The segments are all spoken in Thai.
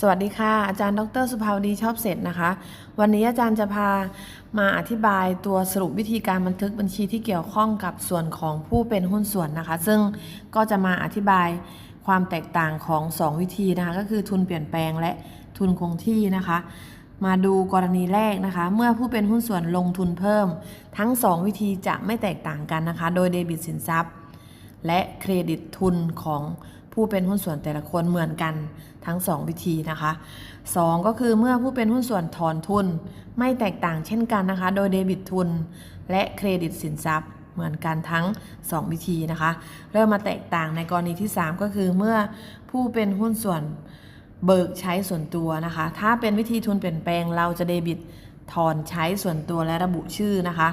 สวัสดีค่ะ อาจารย์ดรสุภาวดีชอบเสร็จนะคะ วันนี้อาจารย์จะพามาอธิบายตัวสรุปวิธีการบันทึกบัญชีที่เกี่ยวข้องกับส่วนของผู้เป็นหุ้นส่วนนะคะ ซึ่งก็จะมาอธิบายความแตกต่างของ 2 วิธีนะคะ ก็คือทุนเปลี่ยนแปลงและทุนคงที่นะคะ มาดูกรณีแรกนะคะ เมื่อผู้เป็นหุ้นส่วนลงทุนเพิ่ม ทั้ง 2 วิธีจะไม่แตกต่างกันนะคะ โดยเดบิตสินทรัพย์ และเครดิตทุนของ ผู้เป็นหุ้นส่วนแต่ละคนเหมือนกันทั้ง 2 วิธีนะคะ 2 ก็คือเมื่อผู้เป็นหุ้นส่วนถอนทุน ไม่แตกต่างเช่นกันนะคะ โดยเดบิตทุน และเครดิตสินทรัพย์เหมือนกันทั้ง 2 วิธีนะคะ เริ่มมาแตกต่างในกรณีที่ 3 ก็คือเมื่อผู้เป็นหุ้นส่วนเบิกใช้ส่วนตัวนะคะ ถ้าเป็นวิธีทุนเปลี่ยนแปลงเราจะเดบิต ถอนใช้ส่วนตัวและระบุชื่อนะคะ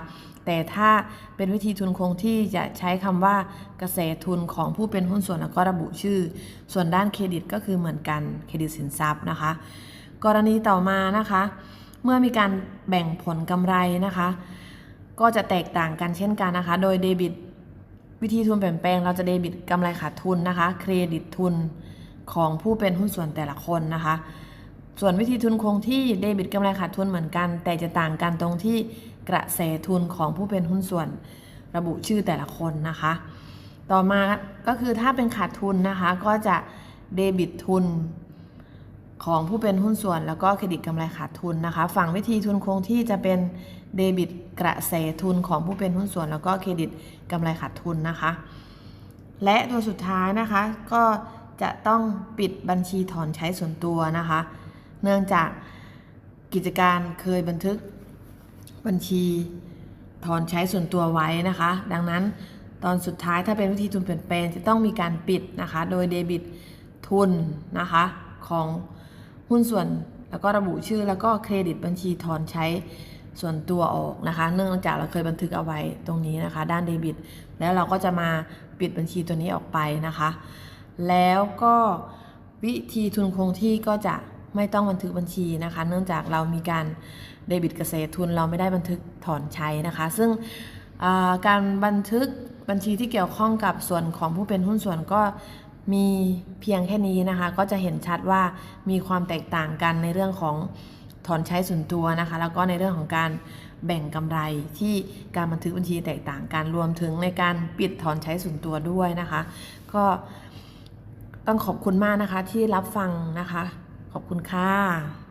แต่ถ้าเป็นวิธีทุนคงที่จะใช้คำว่ากระแสทุนของผู้เป็นหุ้นส่วนแล้วก็ระบุชื่อ ส่วนด้านเครดิตก็คือเหมือนกันเครดิตสินทรัพย์นะคะ กรณีต่อมานะคะ เมื่อมีการแบ่งผลกำไรนะคะ ก็จะแตกต่างกันเช่นกันนะคะ โดยเดบิตวิธีทุนเปลี่ยนแปลงเราจะเดบิตกำไรขาดทุนนะคะ เครดิตทุนของผู้เป็นหุ้นส่วนแต่ละคนนะคะ ส่วนวิธีทุนคงที่เดบิตกำไรขาดทุนเหมือนกัน แต่จะต่างกันตรงที่กระแสทุนของผู้เป็นหุ้นส่วนระบุชื่อแต่ละคนนะคะ ต่อมาก็คือถ้าเป็นขาดทุนนะคะก็จะเดบิตทุนของผู้เป็นหุ้นส่วนแล้วก็เครดิตกำไรขาดทุนนะคะ ฝั่งวิธีทุนคงที่จะเป็นเดบิตกระแสทุนของผู้เป็นหุ้นส่วน แล้วก็เครดิตกำไรขาดทุนนะคะ และตัวสุดท้ายนะคะก็จะต้องปิดบัญชีถอนใช้ส่วนตัวนะคะ เนื่องจากกิจการเคยบันทึกบัญชีถอนใช้ส่วนตัวไว้นะคะ ดังนั้นตอนสุดท้ายถ้าเป็นวิธีทุนเปลี่ยนแปลงจะต้องมีการปิดนะคะ โดยเดบิตทุนนะคะของหุ้นส่วนแล้วก็ระบุชื่อแล้วก็เครดิตบัญชีถอนใช้ส่วนตัวออกนะคะ เนื่องจากเราเคยบันทึกเอาไว้ตรงนี้นะคะ ด้านเดบิต แล้วเราก็จะมาปิดบัญชีตัวนี้ออกไปนะคะ แล้วก็วิธีทุนคงที่ก็จะ ไม่ต้องบันทึกบัญชีนะคะ เนื่องจากเรามีการเดบิตเกษตรทุน เราไม่ได้บันทึกถอนใช้นะคะ ซึ่งการบันทึกบัญชีที่เกี่ยวข้องกับส่วนของผู้เป็นหุ้นส่วนก็มีเพียงแค่นี้นะคะ ก็จะเห็นชัดว่ามีความแตกต่างกันในเรื่องของถอนใช้ส่วนตัวนะคะ แล้วก็ในเรื่องของการแบ่งกำไรที่การบันทึกบัญชีแตกต่างกันรวมถึงในการปิดถอนใช้ส่วนตัวด้วยนะคะ ก็ต้องขอบคุณมากนะคะที่รับฟังนะคะ ขอบคุณค่ะ